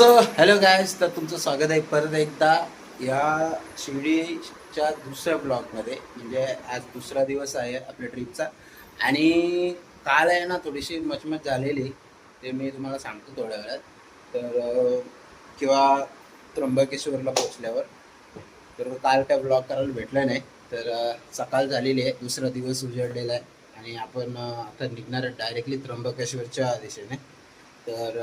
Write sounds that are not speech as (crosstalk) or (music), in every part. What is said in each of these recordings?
So hello guys तर तुमचं स्वागत आहे परत एकदा या शिर्डीच्या दुसऱ्या ब्लॉगमध्ये. म्हणजे आज दुसरा दिवस आहे आपल्या ट्रिपचा. आणि काल आहे ना थोडीशी मचमच झालेली ते मी तुम्हाला सांगतो थोड्या वेळात. तर किंवा त्र्यंबकेश्वरला पोहोचल्यावर. तर काल काय ब्लॉग करायला भेटलं नाही. तर सकाळ झालेली आहे दुसरा दिवस उजळलेला आहे. आणि आपण आता निघणार आहे डायरेक्टली त्र्यंबकेश्वरच्या दिशेने. तर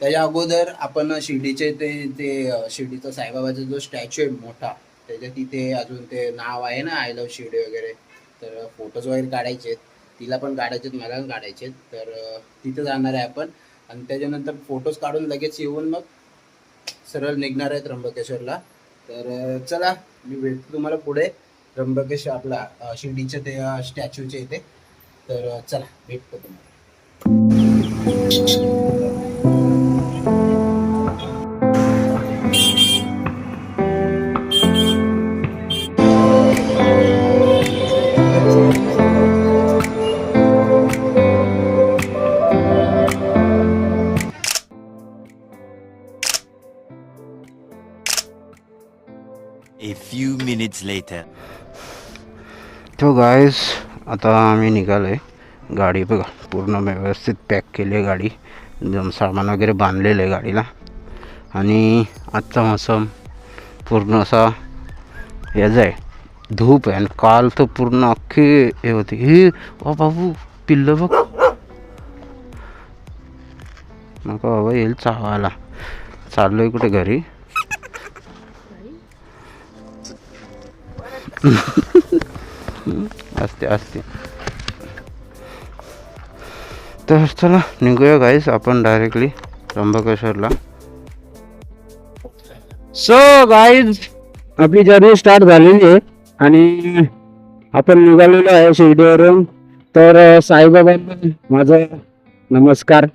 त्याच्या अगोदर आपण शिर्डीचे ते ते शिर्डीचा साईबाबाचा जो स्टॅच्यू आहे मोठा त्याच्या तिथे अजून ते नाव आहे ना आय लव्ह शिर्डी वगैरे तर फोटोज वगैरे काढायचे आहेत. तिला पण काढायचे आहेत मला पण काढायचे आहेत. तर तिथे जाणार आहे आपण. आणि त्याच्यानंतर फोटोज काढून लगेच येऊन मग सरळ निघणार आहे त्र्यंबकेश्वरला. तर चला मी भेटतो तुम्हाला पुढे. त्र्यंबकेश्वर आपला शिर्डीच्या ते स्टॅच्यूचे इथे. तर चला भेटतो तुम्हाला. तो गायस आता आम्ही निघालो आहे गाडी बघा पूर्ण व्यवस्थित पॅक केली आहे गाडी. एकदम सामान वगैरे बांधलेलं आहे गाडीला. आणि आजचा मोसम पूर्ण असा याचा आहे धूप आहे आणि काल तर पूर्ण अख्खी हे होती. हे वा बाबू पिल्लं बघ. नका बाबा येईल चावायला. चाललो आहे कुठे घरी? (laughs) असते असते. तर चला निघूया गाईस आपण डायरेक्टली त्र्यंबकेश्वरला. सो गाईज आपली जर्नी स्टार्ट झालेली आहे. आणि आपण निघालेलो आहे शिर्डीवरून. तर साईबाबांना माझा नमस्कार.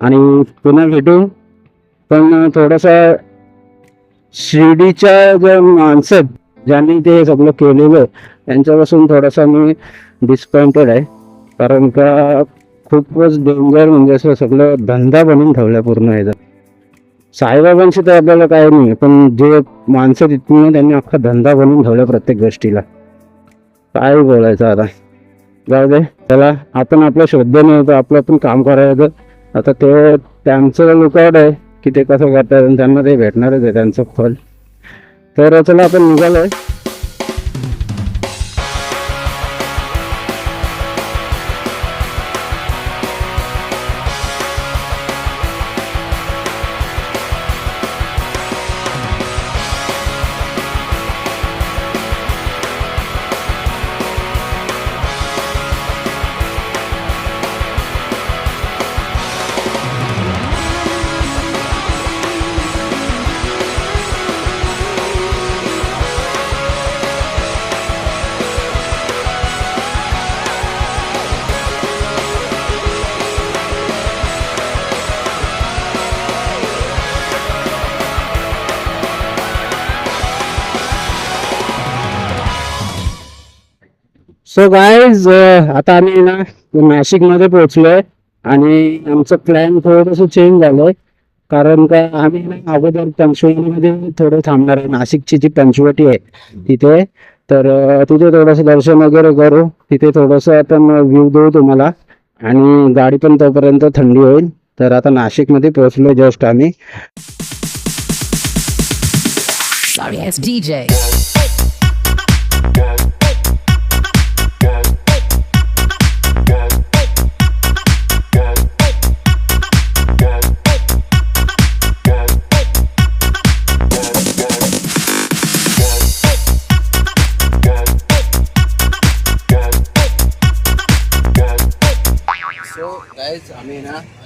आणि पुन्हा भेटू. पण थोडंसं शिर्डीच्या ज्या माणसं ज्यांनी ते सगळं केलेलं यांच्यापासून त्यांच्यापासून थोडासा मी डिसपॉइंटेड आहे. कारण का खूपच डेंजर म्हणजे असं सगळं धंदा बनवून ठेवला पूर्ण याचा. साईबाबांशी तर आपल्याला काय नाही पण जे माणसं तिथून त्यांनी अख्खा धंदा बनवून ठेवला प्रत्येक गोष्टीला. काय बोलायचं आता? जाऊ दे. त्याला आपण आपल्या श्रद्धेने होतो आपलं पण काम करायचं. आता ते त्यांचं लुकआउट आहे की ते कसं करतात त्यांना ते भेटणारच आहे त्यांचं फल. तर चला आपण निघालो आहे सो गायज uh, आता आम्ही ना नाशिकमध्ये पोहोचलोय आणि आमचं प्लॅन थोडस चेंज झालंय. कारण का आम्ही ना अगोदर पंचवटीमध्ये थोडं थांबणार आहे. नाशिकची जी पंचवटी आहे तिथे. तर तिथे थोडंसं दर्शन वगैरे करू. तिथे थोडंसं आपण व्ह्यू देऊ तुम्हाला. आणि गाडी पण तोपर्यंत थंडी होईल. तर आता नाशिकमध्ये पोहोचलो जस्ट आम्ही.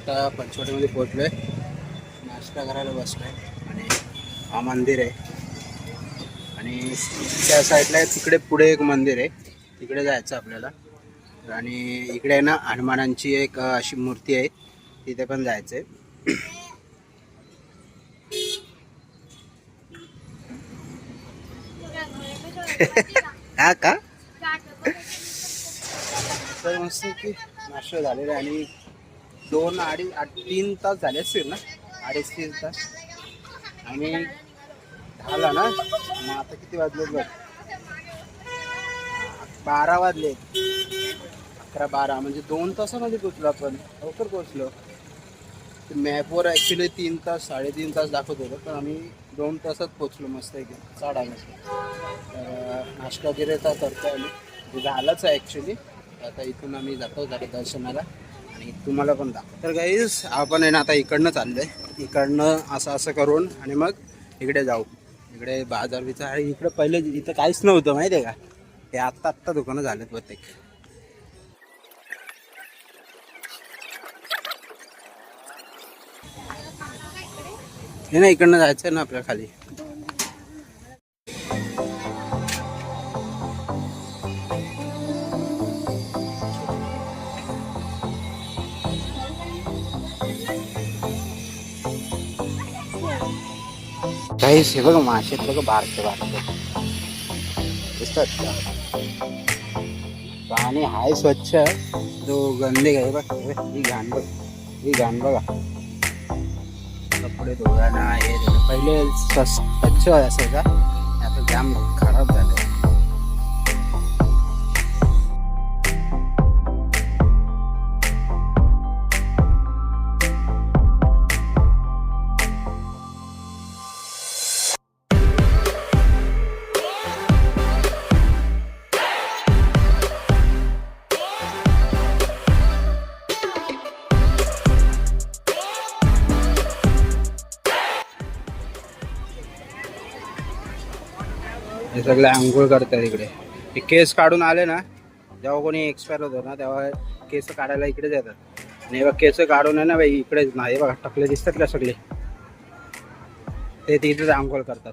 आता पंचवटीमध्ये पोहोचलोय. नाश्ता करायला बसलोय. आणि हा मंदिर आहे. आणि त्या साईडला आहे तिकडे पुढे एक मंदिर आहे. तिकडे जायचं आपल्याला. आणि इकडे आहे ना हनुमानांची एक अशी मूर्ती आहे. तिथे पण जायचं आहे (laughs) हा का? (laughs) तर मस्त की नाश्ता झालेला आहे आणि दोन अडीच आठ तीन तास झाले असतील ना? अडीच तीन तास. आणि झाला ना? मग आता किती वाजले बघ? बारा वाजले. अकरा बारा. म्हणजे दोन तासामध्ये पोचलो आपण. लवकर पोचलो मॅपवर ॲक्च्युली तीन तास साडेतीन तास दाखवत होतं. पण आम्ही दोन तासात पोचलो मस्त एक साडा तर नाश्ता वगैरे तर करतो आम्ही. झालंच आहे ॲक्च्युली आता इथून आम्ही जातो झालं दर्शनाला. आणि तुम्हाला पण दाखव तर गाईज आपण आहे ना आता इकडनं चाललो आहे इकडनं असं असं करून आणि मग इकडे जाऊ. इकडे बाजार बिजार आणि इकडे पहिले इथं काहीच नव्हतं माहिती आहे का? हे आत्ता आत्ता दुकानं झालेत प्रत्येक हे ना इकडनं जायचं ना आपल्या खाली. काहीच हे बघा मासे बघा बारके बारके. दिसतात का? पाणी हाय स्वच्छ तो गंदे गाय बघ ही घाण बघ ही घाण बघा. कपडे धुवायला हे पहिले स्वच्छ असायचा आता जाम खराब झाला. सगळे आंघोळ करतात इकडे. हे केस काढून आले ना जेव्हा कोणी एक्सपायर होतो ना तेव्हा केस काढायला इकडेच येतात. आणि बघ केस काढून आहे ना बाई इकडेच. नाही बघा टकले दिसतात का सगळे? ते तिथेच आंघोळ करतात.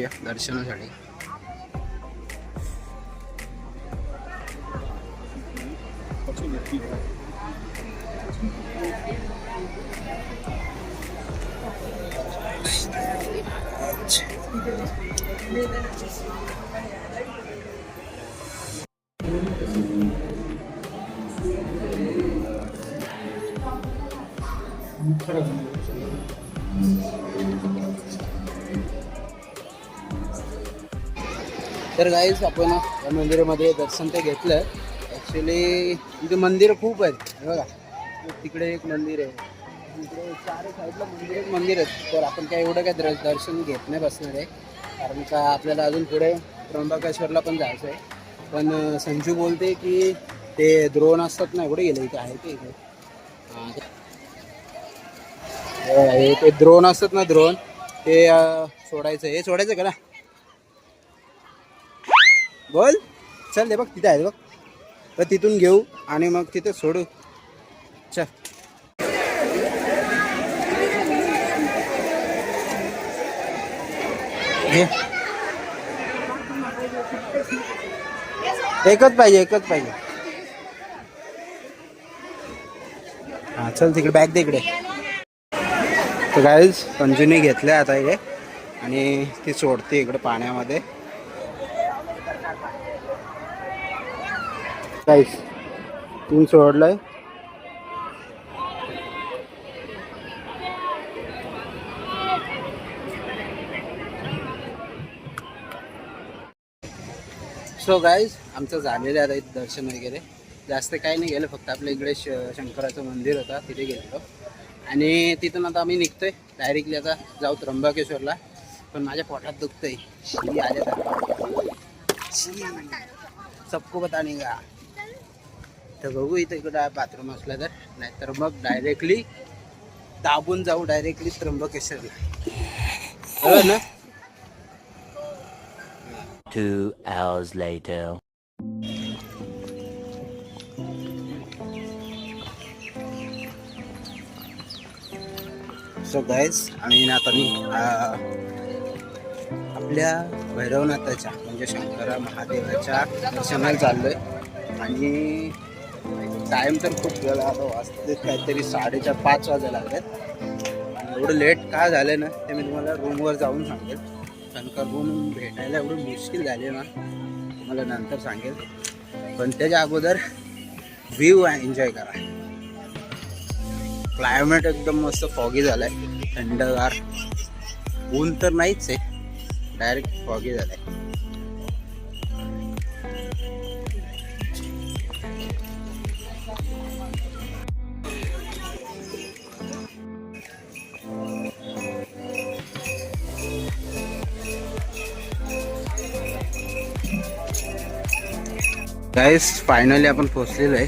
या, दर्शनासाठी. तर गाईज आपण या मंदिरामध्ये दर्शन ते घेतलं. ॲक्च्युली इथे मंदिर खूप आहेत. बघा. तिकडे एक मंदिर आहे. इकडे चार साईडला मंदिर एक मंदिर आहेत. तर आपण काय एवढं काय दर्शन घेत नाही बसणार आहे. कारण का आपल्याला अजून पुढे त्र्यंबकेश्वरला पण जायचं आहे. पण संजू बोलते की ते द्रोण असतात ना एवढे गेले इथे? आहे ते इथे. हां, ते- हे ते द्रोण असतात ना द्रोण. ते सोडायचं हे सोडायचं का? ना बोल. चल दे बघ तिथे आहे बघ. तर तिथून घेऊ आणि मग तिथे सोडू. घे. एकच पाहिजे एकच पाहिजे. हा चल तिकडे बॅग दे इकडे. तर गाईज पंजुनी घेतलं आता हे. आणि ती सोडते इकडे पाण्यामध्ये. गाईस तीन सोडलंय. सो गाईज आमचं झालेलं आहे आता इथं दर्शन वगैरे. जास्त काही नाही गेलं फक्त आपल्या इकडे श शंकराचं मंदिर होता तिथे गेलो आणि तिथून आता आम्ही निघतोय. डायरेक्टली आता जाऊ त्र्यंबकेश्वरला. पण माझ्या पोटात दुखतंय. शी आल्या सबको बता नाही गा तर बघू इथं इकडं बाथरूम असलं तर. नाहीतर मग डायरेक्टली दाबून जाऊ डायरेक्टली त्र्यंबकेश्वरला. हो ना? Two hours later. So guys आम्ही ना आता मी आपल्या भैरवनाथाच्या म्हणजे शंकरा महादेवाच्या दर्शनाला चाललोय. आणि टाईम तर खूप वेळा आता वाजते काहीतरी साडेचार पाच वाजायला लागले आणि एवढं लेट का झालं ना ते मी तुम्हाला रूमवर जाऊन सांगेल. कारण भेटायला एवढं मुश्किल झाले ना. तुम्हाला नंतर सांगेल. पण त्याच्या अगोदर व्ह्यू एन्जॉय करा. क्लायमेट एकदम मस्त फॉगी झालाय थंडगार. ऊन तर नाहीच आहे. डायरेक्ट फॉगी झालाय. गाईस फायनली आपण पोहोचलेलो आहे.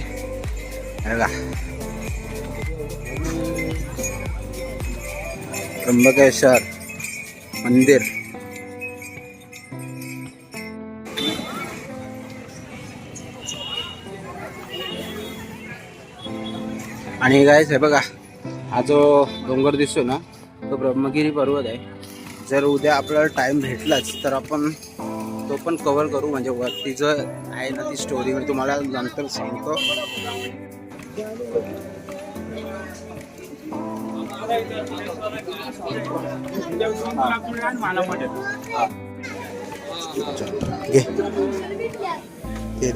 हे बघा. त्र्यंबकेश्वर मंदिर. आणि गायस हे बघा हा जो डोंगर दिसतो ना तो ब्रह्मगिरी पर्वत आहे. जर उद्या आपल्याला टाइम भेटलाच तर आपण तो पण कवर करू म्हणजे वरती जर आहे ना ती स्टोरी मी म्हणजे तुम्हाला नंतर सांगतो. घे. ते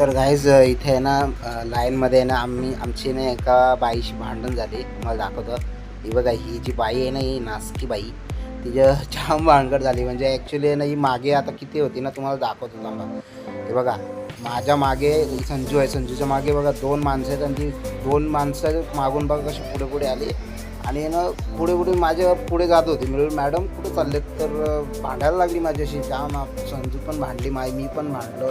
तर गाईज इथे आहे ना लाईनमध्ये आहे ना आम्ही आमची ना एका बाईशी भांडण झाली. तुम्हाला दाखवतो. ही बघा ही जी बाई आहे ना ही नासकी बाई तिच्या (laughs) जाम भानगड झाली. म्हणजे ॲक्च्युली ना ही मागे आता किती होती ना तुम्हाला दाखवतो थांबा. हे बघा माझ्या मागे संजू आहे. संजूच्या मागे बघा दोन माणसं आहेत आणि ती दोन माणसं मागून बघा कशी पुढे पुढे आली. आणि ना पुढे पुढे माझ्या पुढे जात होती. मी मॅडम कुठे चाललेत? तर भांडायला लागली माझ्याशी. जाम संजू पण भांडली माय मी पण भांडलो.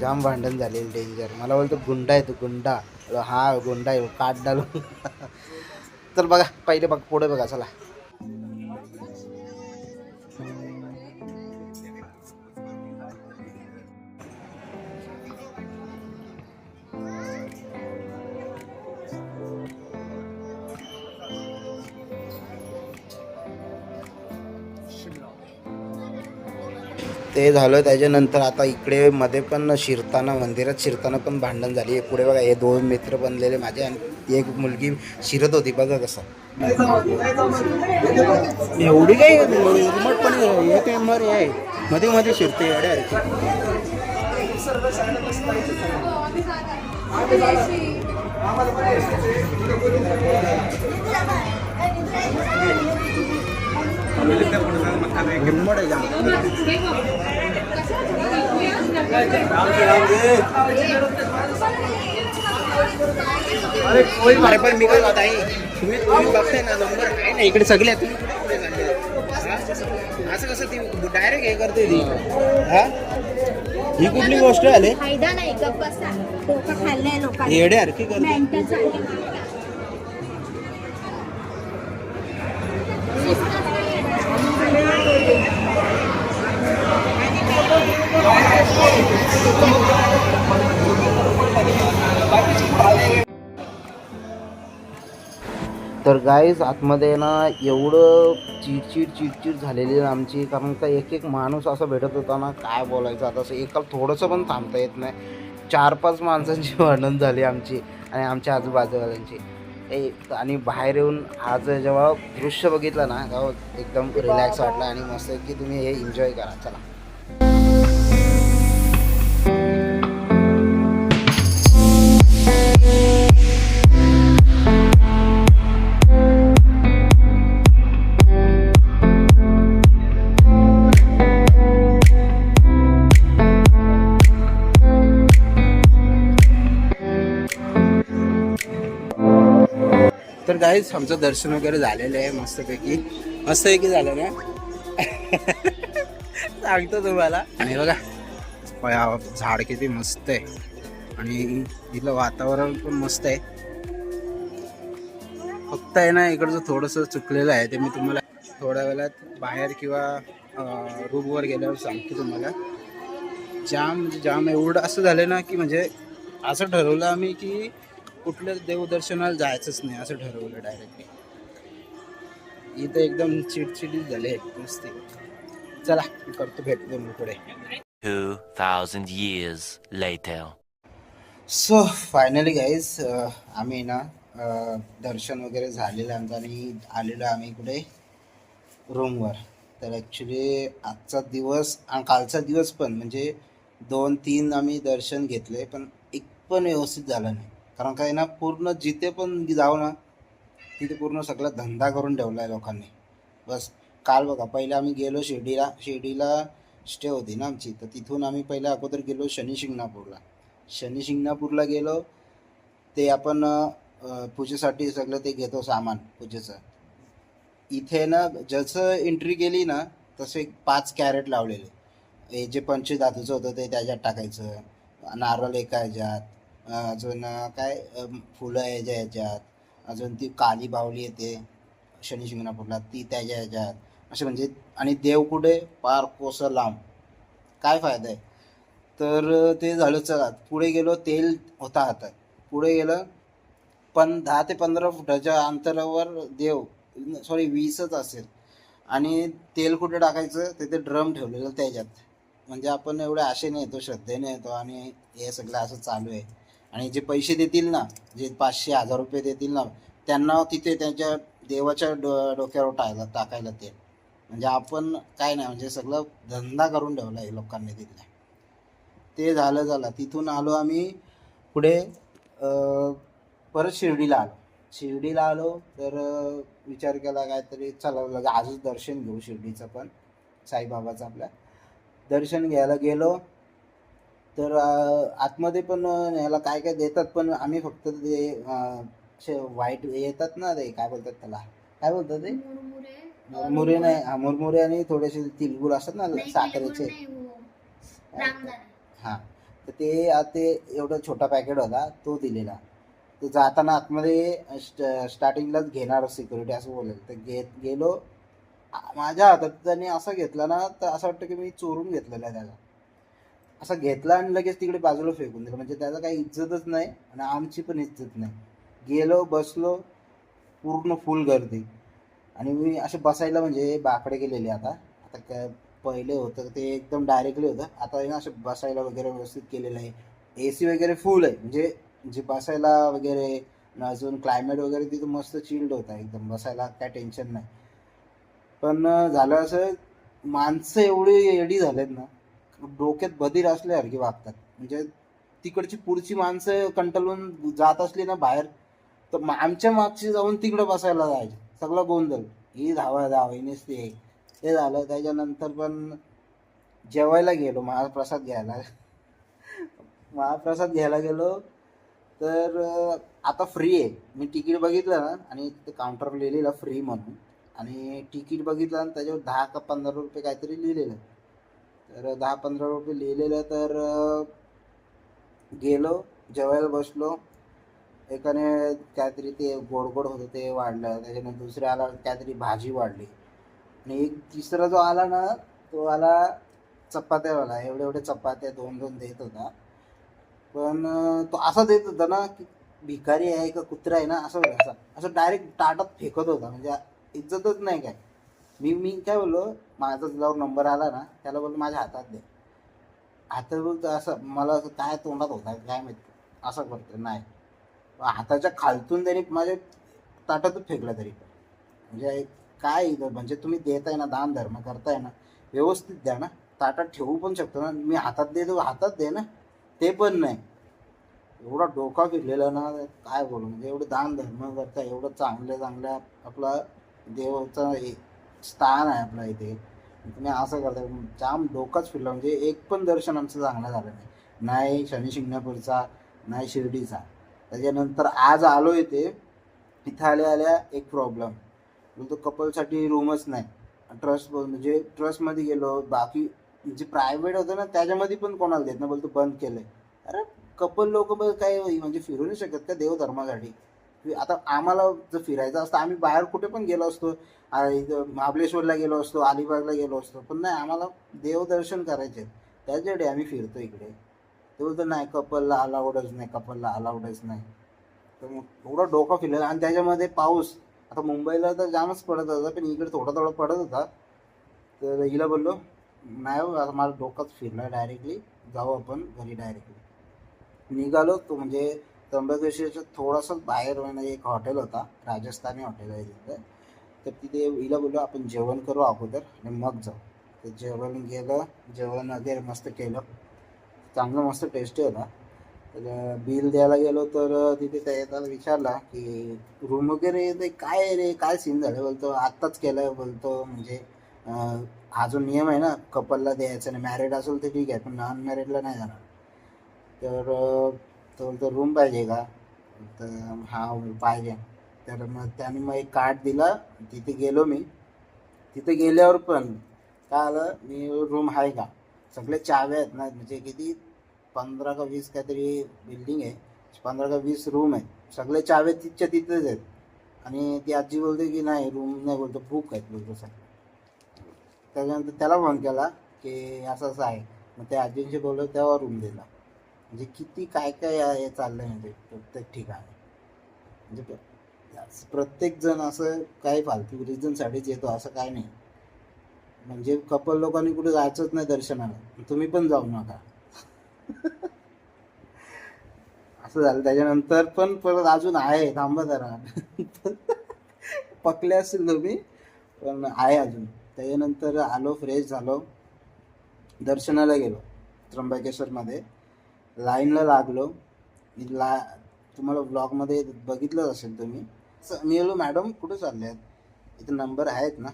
जाम भांडण झालेलं डेंजर मला बोलतो गुंडा आहे तो गुंडा. हा गुंडा आहे काट डालू (laughs) तर बघा पहिले बघ पुढे बघा चला. ते झालं त्याच्यानंतर आता इकडे मध्ये पण शिरताना मंदिरात शिरताना पण भांडण झाली. पुढे बघा हे दोन मित्र बनलेले माझे आणि एक मुलगी शिरत होती. बघा कसं. एवढी काही पण एक नंबर आहे. मध्ये मध्ये शिरते एवढ्या अरे पण मी काय आहे तुम्ही तुम्ही बघताय ना नंबर आहे ना इकडे सगळे. तुम्ही? असं कसं ती डायरेक्ट हे करते ती? हा? ही कुठली गोष्ट आले फायदा नाही गप्प डोकं खाल्लंय लोकांनी. येडे करते तर गाईज आतमध्ये ना एवढं चिडचिड चिडचिड झालेली आहे आमची कारण का एक एक माणूस असं भेटत होता ना काय बोलायचं आता असं एका थोडंसं पण थांबता येत नाही. चार पाच माणसांची (laughs) वर्णन झाली आमची आणि आमच्या आजूबाजूवाल्यांची. आणि बाहेर येऊन आज जेव्हा दृश्य बघितलं ना एकदम रिलॅक्स वाटलं आणि मस्त की तुम्ही हे एन्जॉय करा चला. गाईच आमचं दर्शन वगैरे झालेलं आहे मस्तपैकी. मस्तपैकी झालं ना? (laughs) सांगतो तुम्हाला. आणि बघा झाड किती मस्त आहे. आणि इथलं वातावरण पण मस्त आहे. फक्त आहे ना इकडचं थोडंसं चुकलेलं आहे ते मी तुम्हाला थोड्या वेळात बाहेर किंवा रूमवर गेल्यावर सांगतो तुम्हाला. जाम म्हणजे जाम एवढं असं झालं ना की म्हणजे असं ठरवलं आम्ही की कुठल्या देवदर्शनाला जायचंच नाही असं ठरवलं डायरेक्टली इथं एकदम चिडचिडीत झाले नुसते. चला करतो भेटतो मी पुढे. 2,000 years later. So finally guys आम्ही ना दर्शन वगैरे झालेलं आमचं आणि आलेलो आम्ही कुठे रूमवर तर ॲक्च्युली आजचा दिवस आणि कालचा दिवस पण म्हणजे दोन तीन आम्ही दर्शन घेतले पण एक पण व्यवस्थित झालं नाही. कारण काय ना पूर्ण जिथे पण जाऊ ना तिथे पूर्ण सगळा धंदा करून ठेवला आहे लोकांनी. बस काल बघा पहिले आम्ही गेलो शिर्डीला शिर्डीला स्टे होती ना आमची. तर तिथून आम्ही पहिले अगोदर गेलो शनी शिंगणापूरला. शनी शिंगणापूरला गेलो ते आपण पूजेसाठी सगळं ते घेतो सामान पूजेचं. इथे ना जसं एंट्री केली ना तसे पाच कॅरेट लावलेले. हे जे पंचधातूचं होतं ते त्याच्यात टाकायचं. नारळ एका ह्याच्यात. अजून काय फुलं फुलं ज्या ह्याच्यात अजून ती काली बावली येते शनी शिंगणापूरला ती त्याच्या ह्याच्यात असे म्हणजे आणि देव कुठे? पार कोसं लांब. काय फायदा आहे? तर ते झालं चला पुढे गेलो तेल होता हातात. पुढे गेलं पण दहा ते पंधरा फुटाच्या अंतरावर देव सॉरी वीसच असेल. आणि तेल कुठे टाकायचं? तिथे ड्रम ठेवलेलं त्याच्यात म्हणजे आपण एवढे आशेने येतो श्रद्धेने येतो आणि हे सगळं असं चालू आहे. आणि जे पैसे देतील ना जे पाचशे हजार रुपये देतील ना त्यांना तिथे त्यांच्या देवाच्या डो डोक्यावर टायला टाकायला ते. म्हणजे आपण काय नाही म्हणजे सगळं धंदा करून ठेवला हे लोकांनी तिथल्या. ते झालं झालं. तिथून आलो आम्ही पुढे परत शिर्डीला आलो. शिर्डीला आलो तर विचार केला काहीतरी चला आजच दर्शन घेऊ शिर्डीचं पण साईबाबाचं आपल्या. दर्शन घ्यायला गेलो. तर आतमध्ये पण अं, याला काय काय देतात पण आम्ही फक्त ते असे वाईट येतात ना ते काय बोलतात त्याला? काय बोलतात ते? मुरमुरे. नाही हा, मुरमुरे आणि थोडेसे तिलगुळ असतात ना साखरेचे. हां. तर ते ते एवढा छोटा पॅकेट होता तो दिलेला. तर जाताना आतमध्ये स्ट- स्टार्टिंगलाच घेणार सिक्युरिटी असं बोलेल तर घेत गेलो. माझ्या हातात त्याने असं घेतला ना तर असं वाटतं की मी चोरून घेतलेला आहे त्याला. असा घेतला आणि लगेच तिकडे बाजूला फेकून दिला. म्हणजे त्याचा काही इज्जतच नाही आणि आमची पण इज्जत नाही. गेलो बसलो पूर्ण फुल गर्दी. आणि मी असे बसायला म्हणजे बाकडे गेलेले आता. आता काय पहिले होतं ते एकदम डायरेक्टली होतं. आता ना असं बसायला वगैरे व्यवस्थित केलेलं आहे. ए सी वगैरे फुल आहे. म्हणजे जे बसायला वगैरे अजून क्लायमेट वगैरे तिथं मस्त चिल्ड होता. एकदम बसायला काय टेन्शन नाही. पण झालं असं माणसं एवढी एडी झालेत ना. डोक्यात बधीर असल्यासारखी वागतात. म्हणजे तिकडची पुढची माणसं कंटाळून जात असली ना बाहेर तर आमच्या मागची जाऊन तिकडं बसायला जायचे. सगळं गोंधळ. ही धावा धाव ही नसते ते झालं. त्याच्यानंतर पण जेवायला गेलो महाप्रसाद घ्यायला. महाप्रसाद घ्यायला गेलो. तर आता फ्री आहे. मी तिकीट बघितलं ना आणि ते काउंटरवर लिहिलेलं फ्री म्हणून. आणि तिकीट बघितलं आणि त्याच्यावर दहा का पंधरा रुपये काहीतरी लिहिलेलं. तर दहा पंधरा रुपये लिहिलेलं तर गेलो जेवायला बसलो. एकाने काहीतरी ते गोड गोड होतं ते वाढलं. त्याच्यानंतर दुसऱ्या आला काहीतरी भाजी वाढली. आणि एक तिसरा जो आला ना तो आला चपात्यावाला एवढे एवढे चपात्या दोन दोन देत होता. पण तो असा देत होता ना की भिकारी आहे का कुत्रा आहे ना असं असं असं डायरेक्ट ताटात फेकत होता. म्हणजे इज्जतच नाही काय. मी मी काय बोललो माझा तुझ्यावर नंबर आला ना त्याला बोललो माझ्या हातात दे. हातात बोलतो असं मला असं काय तोंडात होता काय माहिती असं करतो नाही. हाताच्या खालतून जरी माझ्या ताटातच फेकला तरी. पण म्हणजे काय म्हणजे तुम्ही देताय ना दान धर्म करताय ना व्यवस्थित द्या ना. ताटात ठेवू पण शकतो ना. मी हातात देतो हातात दे ना. ते पण नाही. एवढा डोका फिरलेला ना काय बोलू म्हणजे एवढं दान धर्म करता एवढं चांगल्या चांगल्या आपला देवाचा हे स्थान आहे आपलं इथे. तुम्ही असं करताय जाम डोकाच फिरला. म्हणजे एक पण दर्शन आमचं चांगलं झालं नाही. नाही शनी शिंगणापूरचा नाही शिर्डीचा. त्याच्यानंतर आज आलो इथे. इथं आल्या आल्या एक प्रॉब्लेम बोलतो कपलसाठी रूमच नाही. ट्रस्ट म्हणजे ट्रस्टमध्ये गेलो. बाकी जे प्रायव्हेट होतं ना त्याच्यामध्ये पण कोणाला देत ना बोलतो बंद केलं अरे कपल लोक काय म्हणजे फिरू नाही शकत का देवधर्मासाठी? आता आम्हाला जर फिरायचं असतं आम्ही बाहेर कुठे पण गेलो असतो. इथं महाबळेश्वरला गेलो असतो अलिबागला गेलो असतो. पण नाही आम्हाला देवदर्शन करायचे त्याच्याकडे आम्ही फिरतो इकडे. ते बोलतो नाही कपलला अलाउडच नाही कपलला अलाउडच नाही. तर मग एवढं डोकं फिरलं. आणि त्याच्यामध्ये पाऊस. आता मुंबईला तर जामच पडत होता पण इकडे थोडा थोडा पडत होता. तर हिला बोललो नाही हो, आता मला डोकंच फिरलं डायरेक्टली जाऊ आपण घरी डायरेक्टली निघालो तो म्हणजे त्र्यंबकेश्वरच्या थोडंसं बाहेर एक हॉटेल होता राजस्थानी हॉटेल आहे तिथे. तर तिथे हिला बोललो आपण जेवण करू अगोदर आणि मग जाऊ. तर जेवण गेलं जेवण वगैरे मस्त केलं. चांगलं मस्त टेस्टी होता. तर बिल द्यायला गेलो तर तिथे त्याला विचारला की रूम वगैरे ते काय रे काय सीन झालं? बोलतो आत्ताच केलं. बोलतो म्हणजे हा जो नियम आहे ना कपलला द्यायचा नाही मॅरिड असेल तर ठीक आहे पण नॉन मॅरिडला नाही जाणार. तर रूम पाहिजे का? तर हा पाहिजे. तर मग त्याने मग एक कार्ड दिला. तिथे गेलो मी. तिथे गेल्यावर पण काय आलं? मी रूम आहे का? सगळे चावे आहेत ना. म्हणजे किती? पंधरा का वीस काहीतरी बिल्डिंग आहे. पंधरा का वीस रूम आहेत. सगळे चावे तिथच्या तिथेच आहेत. आणि ती आजी बोलते की नाही रूम नाही बोलतो. बुक आहेत बोलतो सगळे. त्याच्यानंतर त्याला फोन केला की असं असं आहे. मग त्या आजींशी बोललो तेव्हा रूम दिला. म्हणजे किती काय काय आहे चाललंय म्हणजे प्रत्येक ठिकाणी. म्हणजे प्रत्येक जण असं काही फालतू रिझनसाठीच येतो असं काय नाही. म्हणजे कपल लोकांनी कुठे जायचंच नाही दर्शनाला. तुम्ही पण जाऊ नका. (laughs) असं झालं. त्याच्यानंतर पण परत अजून आहे. थांबा जरा. (laughs) पकले असतील तुम्ही पण आहे अजून. त्याच्यानंतर आलो फ्रेश झालो. दर्शनाला गेलो त्र्यंबकेश्वरमध्ये. लाईनला लागलो. मी ला तुम्हाला ब्लॉगमध्ये बघितलंच असेल तुम्ही. मी बोलो मॅडम कुठे चालले आहेत इथे नंबर आहेत ना.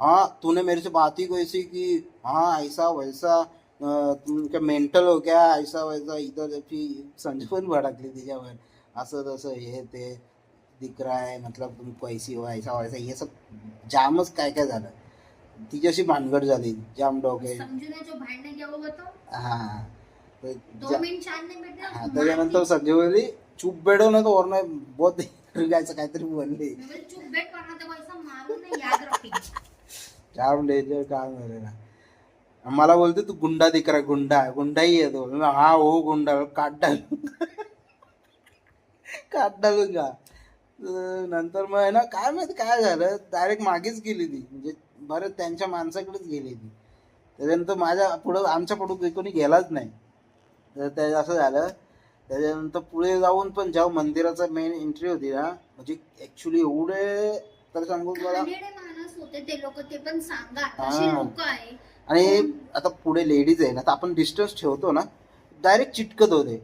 हाँ तूने मेरे से बात ही कैसी की? हाँ ऐसा वैसा अं, तुम क्या मेंटल हो क्या? ऐसा वैसा इधर ती संजय पण भडकली तिच्यावर. असं तसं हे ते दिख रहा है मतलब तुम कैसी हो ऐसा वैसा हे सब जामच काय काय झालं. तिच्याशी भानगड झाली जाम डोके. हा. तर दो जा- मिनट शांत नहीं बैठे हा त्याच्यानंतर संजय बोलली चुप बेडो ना तो और बहुत गायचं काहीतरी बोलली. मैं बोली चुप बैठ वरना तेरे को ऐसा मारू ना. मला बोलते तू गुंडा दिख रहा गुंडा है गुंडा ही है गुंडा काट डाल काट डालूंगा तर नंतर मग आहे ना काय माहिती काय झालं डायरेक्ट मागेच गेली ती. म्हणजे बरं त्यांच्या माणसाकडेच गेली ती. त्याच्यानंतर माझ्या पुढं आमच्या पुढं कोणी गेलाच नाही. तर ते असं झालं. त्याच्यानंतर पुढे जाऊन पण जेव्हा मंदिराचा मेन एंट्री होती ना म्हणजे ऍक्च्युली एवढे तर सांगू मला घाणेरडे माणूस होते ते लोक ते पण सांगा. हा. असे लोक आहे. आणि आता पुढे लेडीज आहे ना तर आपण डिस्टन्स ठेवतो ना डायरेक्ट चिटकत होते.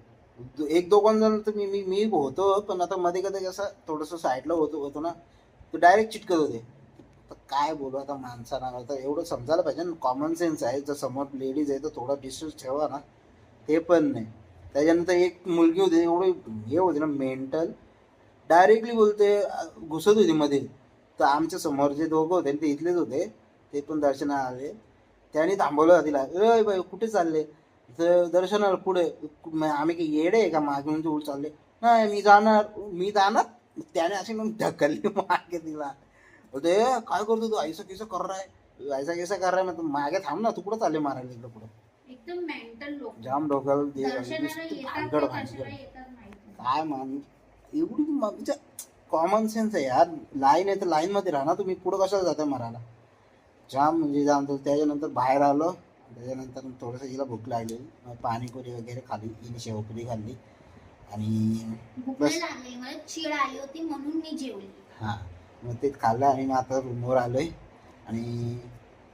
एक दोघांना जण तर मी मी मी होतो पण आता मध्ये कधी कसं थोडंसं साईडला होतो होतो ना तर डायरेक्ट चिटकत होते. तर काय बोलू आता माणसाला आता एवढं समजायला पाहिजे ना कॉमन सेन्स आहे. जर समोर लेडीज आहे तर थोडा डिस्टन्स ठेवा ना. ते पण नाही. त्याच्यानंतर एक मुलगी होती एवढी हे होती ना मेंटल डायरेक्टली बोलते घुसत होती मध्ये. तर आमच्यासमोर जे दोघं होते ते इथलेच होते. ते पण दर्शनाला आले. त्याने थांबवलं तिला. अय बाई कुठे चालले? तर दर्शनाला पुढे. आम्ही काही येडे आहे का मागे म्हणजे उठ चालले? नाही मी जाणार. मी जाणार. त्याने अशी मग ढकलली मागे तिला. बोलते काय करतो तू? ऐसा किसं कर रहा ऐसा किसं कर रहा मग मागे थांब ना. तू कुठं चालले मारायला इकडं पुढं? एकदम मेंटल लोक. जाम डोक्याला ते दर्शनाला नुसती येतात भानगड ते भानगड. दर्शनाला येतात माहिती? नाही. काय मान एवढी म्हणजे कॉमन सेन्स आहे यार. लाईन आहे तर लाईन मध्ये राहा ना तुम्ही. पुढं कशाला जाता मरायला? जाम म्हणजे जाम तर त्याच्यानंतर बाहेर आलो. त्याच्यानंतर थोडंसं हिला भूक लागली. मग पाणीपुरी वगैरे खाली. हिने शेवपुरी खाल्ली. आणि भूक बस. नाही लागली. मला चीड आली होती म्हणून मी जेवली. हां. मग ते खाल्लं आणि मग आता रूमवर आलोय. आणि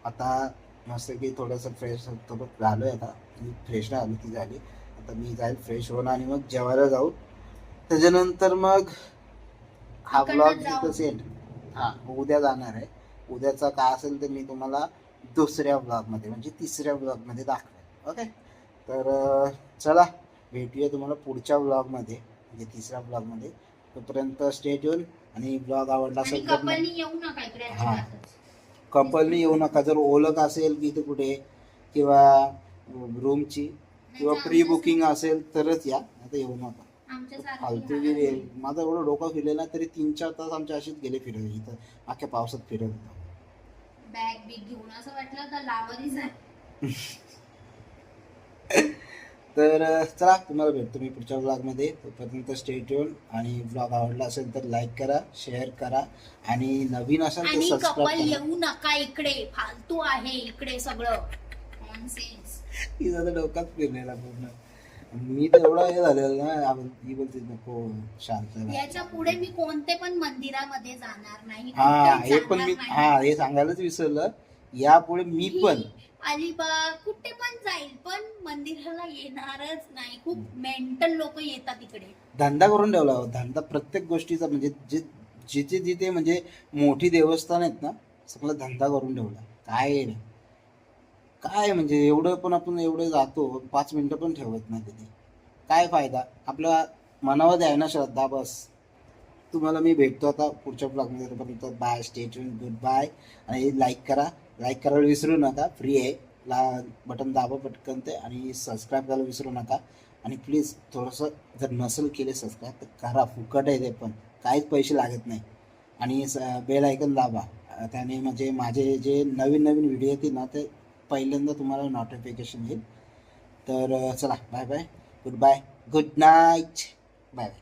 आता मस्त की थोडंसं फ्रेश थोडं झालोय आता. मी फ्रेश नाही आलो ती झाली. आता मी जाईल फ्रेश होऊन आणि मग जेवायला जाऊ. त्याच्यानंतर मग हा ब्लॉग. तिथं सेंड हां उद्या जाणार आहे. उद्याचा काय असेल ते मी तुम्हाला दुसऱ्या ब्लॉगमध्ये म्हणजे तिसऱ्या ब्लॉगमध्ये दाखवेन. ओके तर चला भेटूया तुम्हाला पुढच्या ब्लॉगमध्ये म्हणजे तिसऱ्या ब्लॉगमध्ये तोपर्यंत स्टेट येऊन आणि ब्लॉग आवडला असेल तर हा. कपलनी येऊ नका. जर ओळख असेल की कुठे किंवा रूमची किंवा प्री आमच्या- बुकिंग असेल तरच या. आता येऊ नका. आहे. हालत माझं एवढं डोकं फिरलं ना तरी तीन चार तास आमचे असेच गेले फिरत इथं अख्ख्या पावसात फिरत होतो. बॅग बिग घेऊन असं वाटलं तर लावरी झाली. (laughs) तर चला तुम्हाला भेटतो मी पुढच्या ब्लॉगमध्ये तोपर्यंत स्टेट येऊन आणि ब्लॉग आवडला असेल तर लाईक करा शेअर करा. आणि नवीन असाल तर आणि कपल सबस्क्राईब करा. येऊ नका इकडे. फालतू आहे इकडे सगळं. Nonsense. तिचा तर डोकाच फिरलेला पूर्ण. मी तर एवढा हे झालेलं ना आपण ही बोलते नको शांत राहा. याच्यापुढे मी कोणते पण मंदिरामध्ये जाणार नाही. हा हे पण जाणार मी नाही. हा हे सांगायलाच विसरलं. यापुढे मी पण अलिबाग कुठे पण जाईल पण मंदिराला येणारच नाही. खूप मेंटल लोक येतात इकडे. धंदा करून ठेवला हो. धंदा प्रत्येक गोष्टीचा म्हणजे जे जिथे जिथे म्हणजे मोठी देवस्थान आहेत ना सगळं धंदा करून ठेवला. काय आहे रे? काय म्हणजे एवढं पण आपण एवढं जातो पाच मिनिटं पण ठेवत नाही तिथे. काय फायदा? आपल्या मनावर आहे ना श्रद्धा बस. तुम्हाला मी भेटतो आता पुढच्या ब्लॉगमध्ये तोपर्यंत बाय स्टेट गुड बाय आणि लाईक करा. लाईक करायला विसरू नका. फ्री आहे. ला बटन दाबा पटकन ते आणि सबस्क्राईब करायला विसरू नका. आणि प्लीज थोडंसं जर नसेल केले सबस्क्राईब तर करा. फुकट आहे ते पण. काहीच पैसे लागत नाही. आणि स बेल ऐकन दाबा. त्याने म्हणजे माझे जे नवीन नवीन व्हिडिओ येतील ना ते पहिल्यांदा तुम्हाला नोटिफिकेशन येईल. तर चला bye bye good bye good night bye bye